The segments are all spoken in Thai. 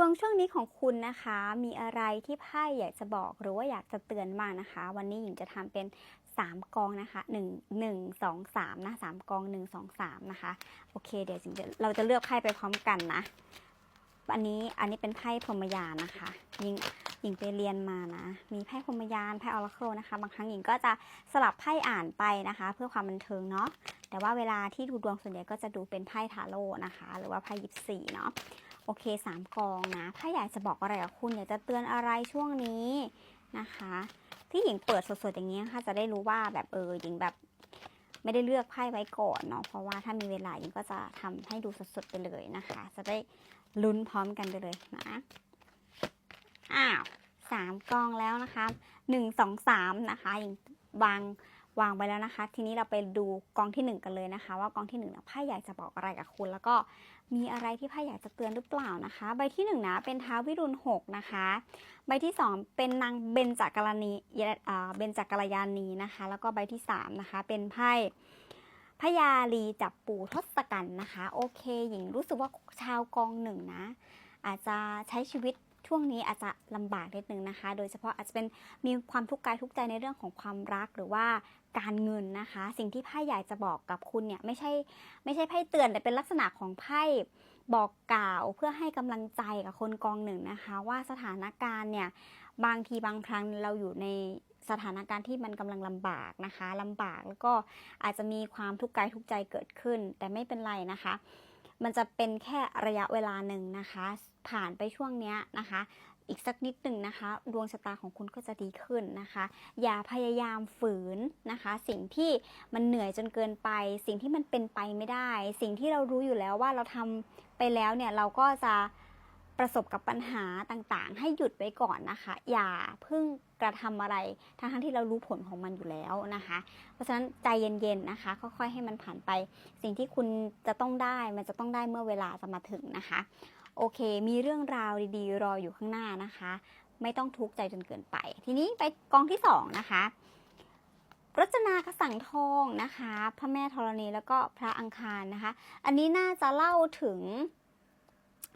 วงช่วงนี้ของคุณนะคะ มีอะไรที่ไพ่อยากจะบอกหรือว่าอยากจะเตือนบ้านะคะ วันนี้หญิงจะทำเป็น 3 กองนะคะ1 1 2 3นะ3กอง 1 2 3 นะคะ โอเค เดี๋ยวหญิงจะเราจะเลือกไพ่ไปพร้อมกันนะ อันนี้อันนี้เป็นไพ่พรหมยานนะคะหญิงหญิงไปเรียนมานะ มีไพ่พรหมยานไพ่ออราเคิลนะคะ บางครั้งหญิงก็จะสลับไพ่อ่านไปนะคะ เพื่อความบันเทิงเนาะ แต่ว่าเวลาที่ดูดวงส่วนใหญ่ก็จะดูเป็นไพ่ทาโร่นะคะ หรือว่าไพ่ยิปซีเนาะ โอเคสามกองนะ ถ้าอยากจะบอกอะไรกับคุณอยากจะเตือนอะไรช่วงนี้นะคะ ที่หญิงเปิดสดๆอย่างนี้ค่ะจะได้รู้ว่าแบบเออหญิงแบบไม่ได้เลือกไพ่ไว้ก่อนเนาะเพราะว่าถ้ามีเวลาหญิงก็จะทำให้ดูสดๆไปเลยนะคะ จะได้ลุ้นพร้อมกันไปเลยนะอ้าวสามกองแล้วนะคะหนึ่งสองสามนะคะหญิงวาง วางไปแล้วนะคะ ทีนี้เราไปดูกองที่หนึ่งกันเลยนะคะ ว่ากองที่หนึ่งไพ่อยากจะบอกอะไรกับคุณ แล้วก็มีอะไรที่ไพ่อยากจะเตือนหรือเปล่านะคะ ใบที่หนึ่งนะเป็นท้าววิรุณหกนะคะ ใบที่สองเป็นนางเบญจกรณีเบญจกรยานีนะคะ แล้วก็ใบที่สามนะคะเป็นไพ่พญาลีจับปู่ทศกัณฐ์นะคะ โอเค หญิงรู้สึกว่าชาวกองหนึ่งนะ อาจจะใช้ชีวิต ช่วงนี้อาจจะลำบากนิดนึงนะคะ โดยเฉพาะอาจจะเป็นมีความทุกข์กายทุกใจในเรื่องของความรักหรือว่าการเงินนะคะ สิ่งที่ไพ่อยากจะบอกกับคุณเนี่ยไม่ใช่ไม่ใช่ไพ่เตือนแต่เป็นลักษณะของไพ่บอกกล่าวเพื่อให้กำลังใจกับคนกองหนึ่งนะคะ ว่าสถานการณ์เนี่ยบางทีบางครั้งเราอยู่ในสถานการณ์ที่มันกำลังลำบากนะคะลำบากแล้วก็อาจจะมีความทุกข์กายทุกใจเกิดขึ้น แต่ไม่เป็นไรนะคะ มันจะเป็นแค่ระยะเวลาหนึ่งนะคะ ผ่านไปช่วงเนี้ยนะคะ อีกสักนิดหนึ่งนะคะ ดวงชะตาของคุณก็จะดีขึ้นนะคะ อย่าพยายามฝืนนะคะ สิ่งที่มันเหนื่อยจนเกินไป สิ่งที่มันเป็นไปไม่ได้ สิ่งที่เรารู้อยู่แล้วว่าเราทำไปแล้วเนี่ยเราก็จะ ประสบกับปัญหาต่างๆ ให้หยุดไว้ก่อนนะคะ อย่าเพิ่งกระทำอะไรทั้งๆที่เรารู้ผลของมันอยู่แล้วนะคะ เพราะฉะนั้นใจเย็นๆนะคะค่อยๆให้มันผ่านไป สิ่งที่คุณจะต้องได้มันจะต้องได้เมื่อเวลาจะมาถึงนะคะ โอเค มีเรื่องราวดีๆ รออยู่ข้างหน้านะคะ ไม่ต้องทุกข์ใจจนเกินไป ทีนี้ไปกองที่สองนะคะรจนากระสังทองนะคะ พระแม่ธรณีแล้วก็พระอังคารนะคะ อันนี้น่าจะเล่าถึง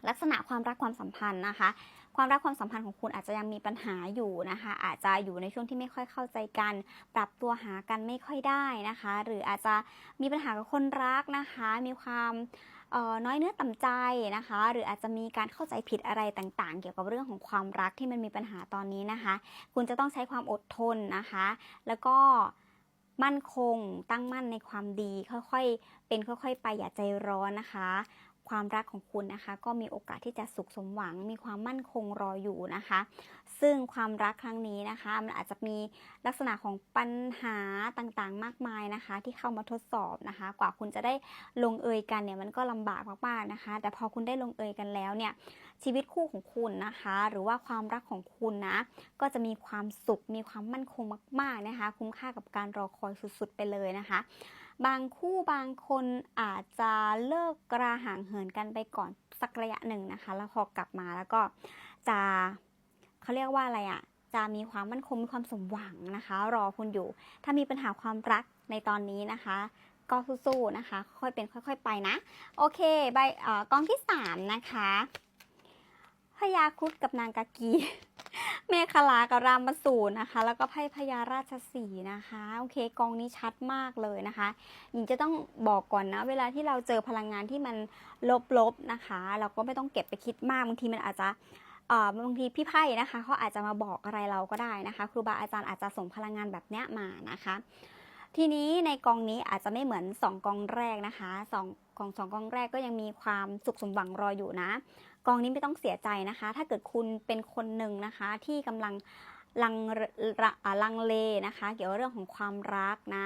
ลักษณะความรักความสัมพันธ์นะคะ ความรักความสัมพันธ์ของคุณอาจจะยังมีปัญหาอยู่นะคะ อาจจะอยู่ในช่วงที่ไม่ค่อยเข้าใจกัน ปรับตัวหากันไม่ค่อยได้นะคะ หรืออาจจะมีปัญหากับคนรักนะคะ มีความน้อยเนื้อต่ำใจนะคะ หรืออาจจะมีการเข้าใจผิดอะไรต่างๆ เกี่ยวกับเรื่องของความรักที่มันมีปัญหาตอนนี้นะคะ คุณจะต้องใช้ความอดทนนะคะ แล้วก็มั่นคงตั้งมั่นในความดีค่อยๆ เป็นค่อยๆ ไปอย่าใจร้อนนะคะ ความรักของคุณนะคะ ก็มีโอกาสที่จะสุขสมหวัง มีความมั่นคงรออยู่นะคะ ซึ่งความรักครั้งนี้นะคะ มันอาจจะมีลักษณะของปัญหาต่างๆ มากมายนะคะ ที่เข้ามาทดสอบนะคะ กว่าคุณจะได้ลงเอยกันเนี่ยมันก็ลำบากมากๆนะคะ แต่พอคุณได้ลงเอยกันแล้วเนี่ยชีวิตคู่ของคุณนะคะ หรือว่าความรักของคุณนะก็จะมีความสุขมีความมั่นคงมาก ๆนะคะ คุ้มค่ากับการรอคอยสุดๆไปเลยนะคะ บางคู่บางคนอาจจะเลิกกระห่างเหินกันไปก่อนสักระยะหนึ่งนะคะ แล้วพอกลับมาแล้วก็จะเขาเรียกว่าอะไรอะ่ะ จะมีความมั่นคงมีความสมหวังนะคะ รอคุณอยู่ ถ้ามีปัญหาความรักในตอนนี้นะคะ ก็สู้ๆนะคะ ค่อยเป็นค่อย ๆ ไปนะ โอเคใบกองที่ 3 นะคะพญาครุฑกับนางกากี เมฆลากับรามสูรนะคะ แล้วก็ไพ่พญาราชสีนะคะ โอเคกองนี้ชัดมากเลยนะคะหญิงจะต้องบอกก่อนนะ เวลาที่เราเจอพลังงานที่มันลบๆนะคะ เราก็ไม่ต้องเก็บไปคิดมากบางทีมันอาจจะบางทีพี่ไพ่นะคะเขาอาจจะมาบอกอะไรเราก็ได้นะคะ ครูบาอาจารย์อาจจะส่งพลังงานแบบเนี้ยมานะคะ ทีนี้ในกองนี้อาจจะไม่เหมือน 2 กองแรกนะคะ2กองสองกองแรกก็ยังมีความสุขสมหวังรออยู่นะ กองนี้ไม่ต้องเสียใจนะคะ ถ้าเกิดคุณเป็นคนหนึ่งนะคะ ที่กำลังลังลังเลนะคะ เกี่ยวกับเรื่องของความรักนะ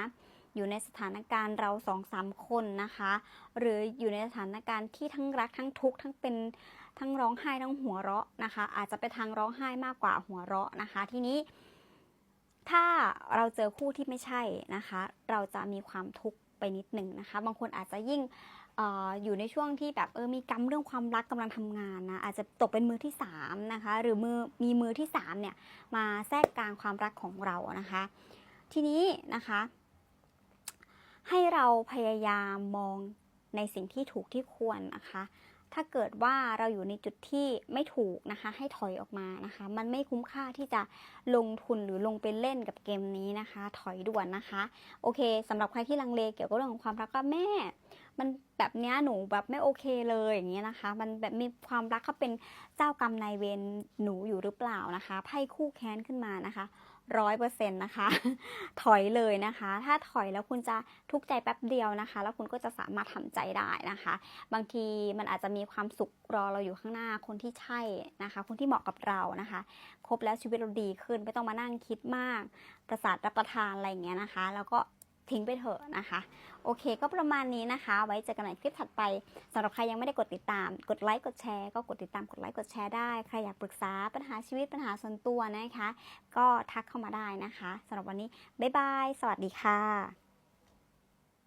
อยู่ในสถานการณ์เราสองสามคนนะคะ หรืออยู่ในสถานการณ์ที่ทั้งรักทั้งทุกข์ทั้งเป็นทั้งร้องไห้ทั้งหัวเราะนะคะ อาจจะไปทางร้องไห้มากกว่าหัวเราะนะคะ ทีนี้ถ้าเราเจอคู่ที่ไม่ใช่นะคะ เราจะมีความทุกข์ไปนิดหนึ่งนะคะ บางคนอาจจะยิ่ง อยู่ในช่วงที่แบบเออมีกรรมเรื่องความรักกำลังทำงานนะอาจจะตกเป็นมือที่3นะคะหรือมือมีมือที่3เนี่ยมาแทรกกลางความรักของเรานะคะ ทีนี้นะคะ ให้เราพยายามมองในสิ่งที่ถูกที่ควรนะคะ ถ้าเกิดว่าเราอยู่ในจุดที่ไม่ถูกนะคะ ให้ถอยออกมานะคะ มันไม่คุ้มค่าที่จะลงทุนหรือลงไปเล่นกับเกมนี้นะคะ ถอยด่วนนะคะ โอเคสำหรับใครที่ลังเลเกี่ยวกับเรื่องของความรักก็แม่ มันแบบเนี้ยหนูแบบไม่โอเคเลยอย่างเงี้ยนะคะ มันแบบมีความรักเขาเป็นเจ้ากรรมนายเวรหนูอยู่หรือเปล่านะคะไพ่คู่แค้นขึ้นมานะคะร้อยเปอร์เซ็นต์นะคะ ถอยเลยนะคะ ถ้าถอยแล้วคุณจะทุกข์ใจแป๊บเดียวนะคะ แล้วคุณก็จะสามารถทำใจได้นะคะ บางทีมันอาจจะมีความสุขรอเราอยู่ข้างหน้าคนที่ใช่นะคะ คนที่เหมาะกับเรานะคะครบแล้วชีวิตเราดีขึ้น ไม่ต้องมานั่งคิดมาก ประสาทรับประทานอะไรอย่างเงี้ยนะคะ แล้วก็ ทิ้งไปเถอะนะคะ โอเคก็ประมาณนี้นะคะ ไว้เจอกันใหม่คลิปถัดไปสำหรับใครยังไม่ได้กดติดตาม กดไลค์กดแชร์ก็กดติดตามกดไลค์กดแชร์ได้ใครอยากปรึกษาปัญหาชีวิตปัญหาส่วนตัวนะคะ ก็ทักเข้ามาได้นะคะสำหรับวันนี้บ๊ายบาย สวัสดีค่ะ